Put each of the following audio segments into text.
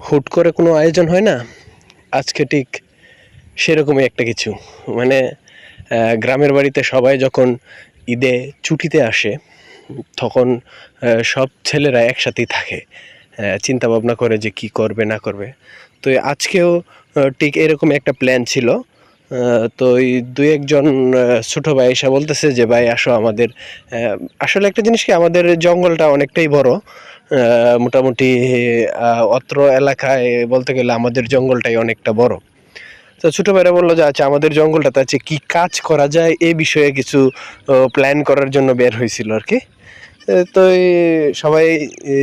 হুট করে কোনো আয়োজন হয় না? আজকে ঠিক সেরকমই একটা কিছু। মানে গ্রামের বাড়িতে সবাই যখন ঈদে ছুটিতে আসে, তখন সব ছেলেরা একসাথেই থাকে। চিন্তা ভাবনা করে যে কি করবে, না করবে। তো আজকেও ঠিক এরকম একটা প্ল্যান ছিল। তো এই দুই একজন ছোটো ভাই এসে বলতেছে যে, ভাই, আসো আমাদের। আসলে একটা জিনিস কি, আমাদের জঙ্গলটা অনেকটাই বড়। মোটামুটি অত্র এলাকায় বলতে গেলে আমাদের জঙ্গলটাই অনেকটা বড়। তো ছোট ভাইরা বলল যে আচ্ছা আমাদের জঙ্গলটাতে আছে কি কাজ করা যায়? এ বিষয়ে কিছু প্ল্যান করার জন্য বের হয়েছিল আর কি। তো সবাই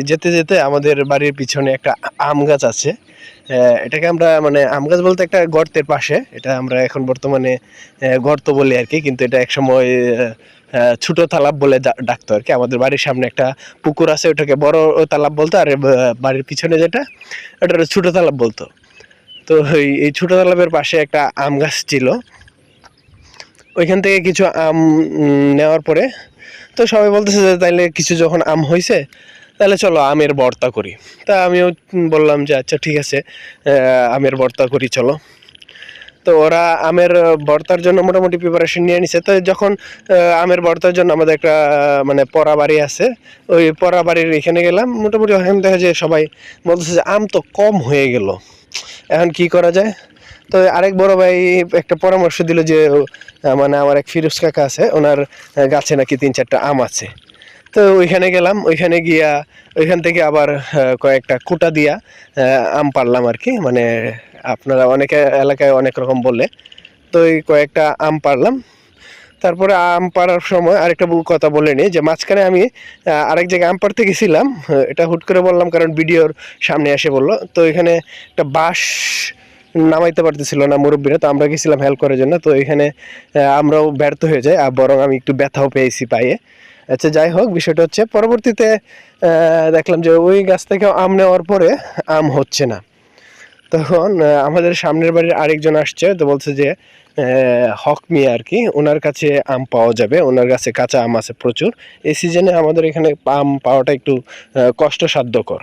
যেতে যেতে আমাদের বাড়ির পিছনে একটা আম গাছ আছে। এটাকে আমরা মানে আম গাছ বলতে একটা গর্তের পাশে। এটা আমরা এখন বর্তমানে গর্ত বলি আর কি, কিন্তু এটা একসময় ছোট তালাব বলে ডাকতো আর কি। আমাদের বাড়ির সামনে একটা পুকুর আছে, ওটাকে বড় তালাব বলতো, আর বাড়ির পিছনে যেটা ওটা ছোট তালাব বলতো। তো এই এই ছোট তালাবের পাশে একটা আম গাছ ছিল। ওইখান থেকে কিছু আম নেওয়ার পরে, তো সবাই বলতেছে যে, তাইলে কিছু যখন আম হয়েছে তাহলে চলো আমের ভর্তা করি। তা আমিও বললাম যে আচ্ছা ঠিক আছে আমের ভর্তা করি, চলো। তো ওরা আমের ভর্তার জন্য মোটামুটি প্রিপারেশন নিয়ে নিছে। তো যখন আমের ভর্তার জন্য আমাদের একটা মানে পড়া বাড়ি আছে, ওই পড়া বাড়ির এখানে গেলাম, মোটামুটি ওখানে দেখা যায় সবাই বলতেছে যে আম তো কম হয়ে গেল। এখন কি করা যায়? তো আরেক বড় ভাই একটা পরামর্শ দিল যে মানে আমার এক ফিরোজ কাকা আছে, ওনার গাছে নাকি তিন চারটা আম আছে। তো ওইখানে গেলাম, ওইখানে গিয়া ওইখান থেকে আবার কয়েকটা কুটা দিয়া আম পারলাম আর কি মানে আপনারা অনেকে এলাকায় অনেক রকম বলে। তো ওই কয়েকটা আম পারলাম তারপরে আম পাড়ার সময় আরেকটা কথা বলে নি যে, মাঝখানে আমি আরেক জায়গায় আম পাড়তে গেছিলাম। এটা হুট করে বললাম কারণ ভিডিওর সামনে এসে বলল। তো এখানে একটা বাঁশ নামাইতে পারতেছিল না মুরব্বীরা। তো আমরা গেছিলাম হেল্প করার জন্য। তো এখানে আমরাও ব্যর্থ হয়ে যাই। আর বরং আমি একটু ব্যথাও পেয়েছি পায়ে। আচ্ছা যাই হোক, বিষয়টা হচ্ছে পরবর্তীতে দেখলাম যে ওই গাছ থেকে আম নেওয়ার পরে আম হচ্ছে না। তখন আমাদের সামনের বাড়ির আরেকজন আসছে, তো বলছে যে হক মিয়া আর কি ওনার কাছে আম পাওয়া যাবে ওনার কাছে কাঁচা আম আছে প্রচুর। এই সিজনে আমাদের এখানে আম পাওয়াটা একটু কষ্টসাধ্যকর।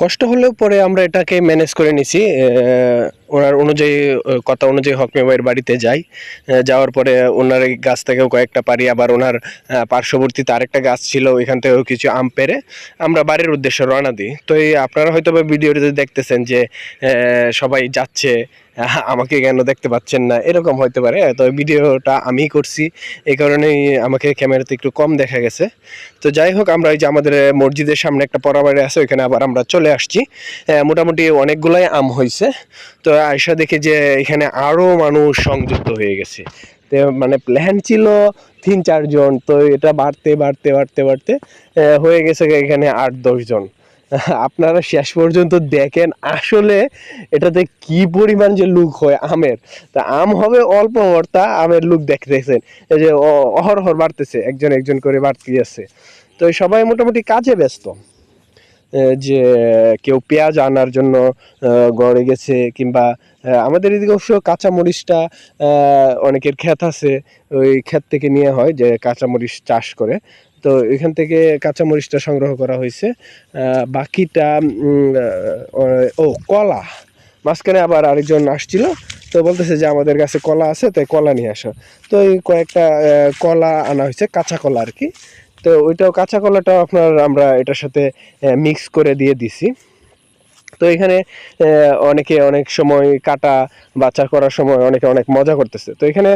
কষ্ট হলেও পরে আমরা এটাকে ম্যানেজ করে নিছি ওনার অনুযায়ী কথা অনুযায়ী হক মিয়া ভাইয়ের বাড়িতে যাই। যাওয়ার পরে ওনার এই গাছ থেকেও কয়েকটা পারি আবার ওনার পার্শ্ববর্তীতে আরেকটা গাছ ছিল, ওইখান থেকেও কিছু আম পেরে আমরা বাড়ির উদ্দেশ্যে রওনা দিই। তো এই আপনারা হয়তো বা ভিডিওতে দেখতেছেন যে সবাই যাচ্ছে আমাকে কেন দেখতে পাচ্ছেন না, এরকম হতে পারে। তো ভিডিওটা আমিই করছি, এই কারণেই আমাকে ক্যামেরাতে একটু কম দেখা গেছে। তো যাই হোক, আমরা ওই যে আমাদের মসজিদের সামনে একটা পরাবাড়ি আছে, ওইখানে আবার আমরা চলে আসছি। মোটামুটি অনেকগুলাই আম হয়েছে তো আয়সা দেখে যে এখানে আরও মানুষ সংযুক্ত হয়ে গেছে। মানে প্ল্যান ছিল তিন চারজন তো এটা বাড়তে বাড়তে বাড়তে বাড়তে হয়ে গেছে এখানে আট দশজন আপনারা শেষ পর্যন্ত দেখেন আসলে এটাতে কি পরিমাণ যে লুক হয় আমের। তা আম হবে অল্প ভর্তা, আমের লুক দেখতেছেন। এই যে অহরহর বাড়তেছে, একজন একজন করে বাড়তে আছে। তো সবাই মোটামুটি কাজে ব্যস্ত। যে কেউ পেঁয়াজ আনার জন্য গড়ে গেছে, কিংবা আমাদের এদিকে অবশ্য কাঁচামরিচটা অনেকের ক্ষেত আছে, ওই ক্ষেত থেকে নিয়ে হয় যে কাঁচামরিচ চাষ করে। তো এখান থেকে কাঁচামরিচটা সংগ্রহ করা হয়েছে। বাকিটা ও, কলা। মাঝখানে আবার আরেকজন আসছিল, তো বলতেছে যে আমাদের কাছে কলা আছে, তাই কলা নিয়ে আসো। তো এই কয়েকটা কলা আনা হয়েছে, কাঁচা কলা আর কি। তো ওইটাও কাঁচা কলাটাও আপনার আমরা এটার সাথে মিক্স করে দিয়ে দিছি। তো এখানে অনেকে অনেক সময় কাটা, বাচ্চা করার সময় অনেকে অনেক মজা করতেছে। তো এখানে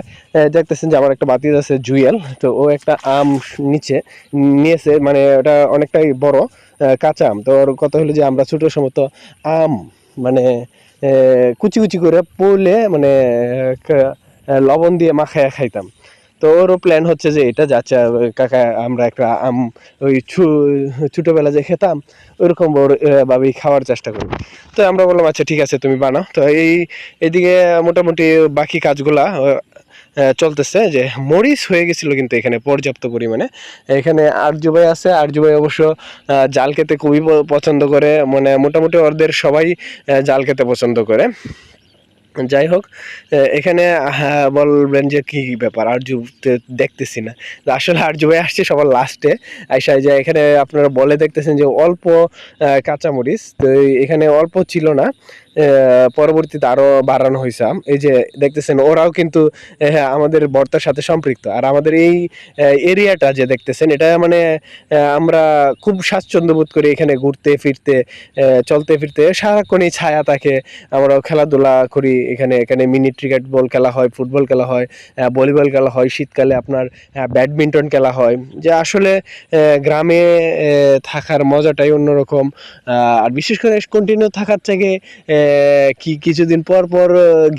দেখতেছেন যে আমার একটা বাতিজ আছে জুয়েল, তো ও একটা আম নিচে নিয়েছে মানে ওটা অনেকটাই বড় কাঁচা আম। তো ওর কথা হলো যে আমরা ছোটো সময় তো আম মানে কুচি কুচি করে পড়লে মানে লবণ দিয়ে মাখায় খাইতাম। তো ওরও প্ল্যান হচ্ছে যে এটা যাচ্ছে কাকা, আমরা একটা আম, ওই ছোটোবেলা যে খেতাম ওইরকম ভাবেই খাওয়ার চেষ্টা করি তো আমরা বললাম আচ্ছা ঠিক আছে, তুমি বানাও। তো এই, এদিকে মোটামুটি বাকি কাজগুলা চলতেছে যে মরিচ হয়ে গেছিল কিন্তু এখানে পর্যাপ্ত পরিমাণে। এখানে আরজু ভাই আছে, আরজু ভাই অবশ্য জাল খেতে খুবই পছন্দ করে। মানে মোটামুটি ওদের সবাই জাল খেতে পছন্দ করে। যাই হোক এখানে হ্যাঁ, বলবেন যে কি ব্যাপার আরজু দেখতেছি না। আসলে আরজু ভাই আসছে সবার লাস্টে আইসা যে এখানে আপনারা বলে দেখতেছেন যে অল্প কাঁচামরিচ তো এখানে অল্প ছিল না। পরবর্তীতে আরও বাড়ানো হয়েছে। এই যে দেখতেছেন ওরাও কিন্তু হ্যাঁ, আমাদের বর্তার সাথে সম্পৃক্ত। আর আমাদের এই এরিয়াটা যে দেখতেছেন এটা মানে আমরা খুব স্বাচ্ছন্দ্য বোধ করি এখানে ঘুরতে ফিরতে চলতে ফিরতে। সারাক্ষণই ছায়া থাকে। আমরা খেলাধুলা করি এখানে। এখানে মিনি ক্রিকেট বল খেলা হয় ফুটবল খেলা হয় ভলিবল খেলা হয় শীতকালে আপনার ব্যাডমিন্টন খেলা হয়। যে আসলে গ্রামে থাকার মজাটাই অন্যরকম। আর বিশেষ করে কন্টিনিউ থাকার থেকে কি কিছুদিন পর পর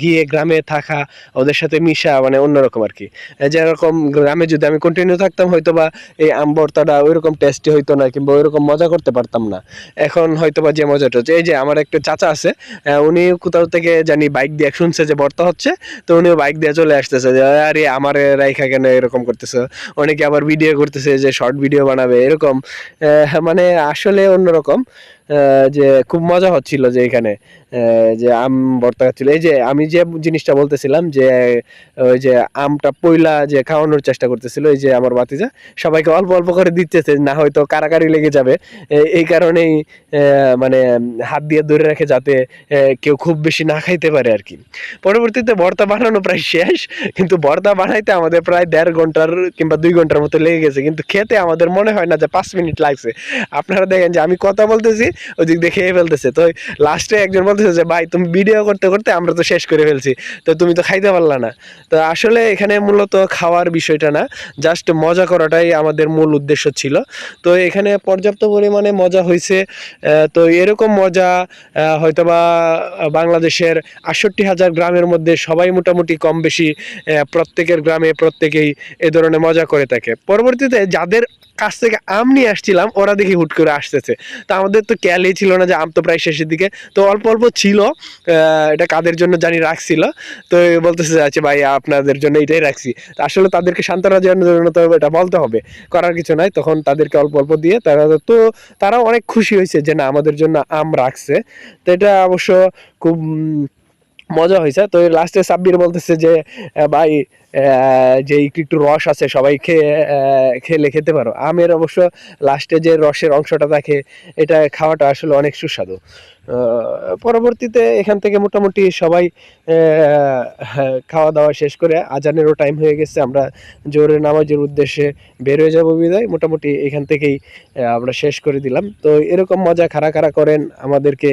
গিয়ে গ্রামে থাকা ওদের সাথে মিশা মানে অন্যরকম আর কি। যেরকম গ্রামে যদি আমি কন্টিনিউ থাকতাম হয়তো বা এই আম ভর্তাটা ওইরকম টেস্টি হইতো না, কিংবা ওইরকম মজা করতে পারতাম না। এখন হয়তো বা যে মজাটা হচ্ছে এই যে আমার একটা চাচা আছে উনি কোথাও থেকে জানি বাইক দিয়ে শুনছে যে ভর্তা হচ্ছে, তো উনিও বাইক দিয়ে চলে আসতেছে যে, আরে, আমার রাইখা কেন এরকম করতেছে? অনেকে আবার ভিডিও করতেছে যে শর্ট ভিডিও বানাবে, এরকম। মানে আসলে অন্যরকম। যে খুব মজা হচ্ছিল যে এখানে যে আম ভর্তা খাচ্ছিল। এই যে আমি যে জিনিসটা বলতেছিলাম যে, ওই যে আমটা পয়লা যে খাওয়ানোর চেষ্টা করতেছিল, এই যে আমার বাতিজা সবাইকে অল্প অল্প করে দিতেছে, না হয়তো কারাকারি লেগে যাবে। এই কারণেই মানে হাত দিয়ে ধরে রাখে যাতে কেউ খুব বেশি না খাইতে পারে আর কি। পরবর্তীতে ভর্তা বানানো প্রায় শেষ, কিন্তু ভর্তা বানাইতে আমাদের প্রায় দেড় ঘণ্টার কিংবা দুই ঘণ্টার মতো লেগে গেছে। কিন্তু খেতে আমাদের মনে হয় না যে পাঁচ মিনিট লাগছে। আপনারা দেখেন যে আমি কথা বলতেছি ওদিক ফেলতেছে। তো লাস্টে একজন বলতেছে যে, ভাই, তুমি ভিডিও করতে করতে আমরা তো শেষ করে ফেলছি। তো তুমি তো খাইতে পারলা না। তো আসলে এখানে মূলত খাওয়ার বিষয়টা না জাস্ট মজা করাটাই আমাদের মূল উদ্দেশ্য ছিল। তো এখানে পর্যাপ্ত পরিমাণে মজা হয়েছে তো এরকম মজা হয়তোবা বাংলাদেশের আটষট্টি হাজার গ্রামের মধ্যে সবাই মোটামুটি কম বেশি প্রত্যেকের গ্রামে প্রত্যেকেই এ ধরনের মজা করে থাকে। পরবর্তীতে যাদের কাছ থেকে আম নিয়ে আসছিলাম, ওরা দেখি হুট করে আসতেছে। তা আমাদের তো খেয়ালই ছিল না যে আম তো প্রায় শেষের দিকে। তো অল্প অল্প ছিল এটা কাদের জন্য জানি রাখছিল। তো বলতেছে আচ্ছা ভাই, আপনাদের জন্য এটাই রাখছি। আসলে তাদেরকে সান্ত্বনা দেওয়ানোর জন্য তো এটা বলতে হবে, করার কিছু নাই। তখন তাদেরকে অল্প অল্প দিয়ে তারা তো তারাও অনেক খুশি হয়েছে যে না, আমাদের জন্য আম রাখছে। তো এটা অবশ্য খুব মজা হয়েছে। তো লাস্টে সাব্বির বলতেছে যে ভাই যে একটু রস আছে, সবাই খেয়ে খেলে খেতে পারো। আমের অবশ্য লাস্টে যে রসের অংশটা থাকে, এটা খাওয়াটা আসলে অনেক সুস্বাদু। পরবর্তীতে এখান থেকে মোটামুটি সবাই খাওয়া দাওয়া শেষ করে আজানেরও টাইম হয়ে গেছে। আমরা জোরে নামাজের উদ্দেশ্যে বের হয়ে যাব বিদায়। মোটামুটি এখান থেকেই আমরা শেষ করে দিলাম। তো এরকম মজা খারা খারা করেন আমাদেরকে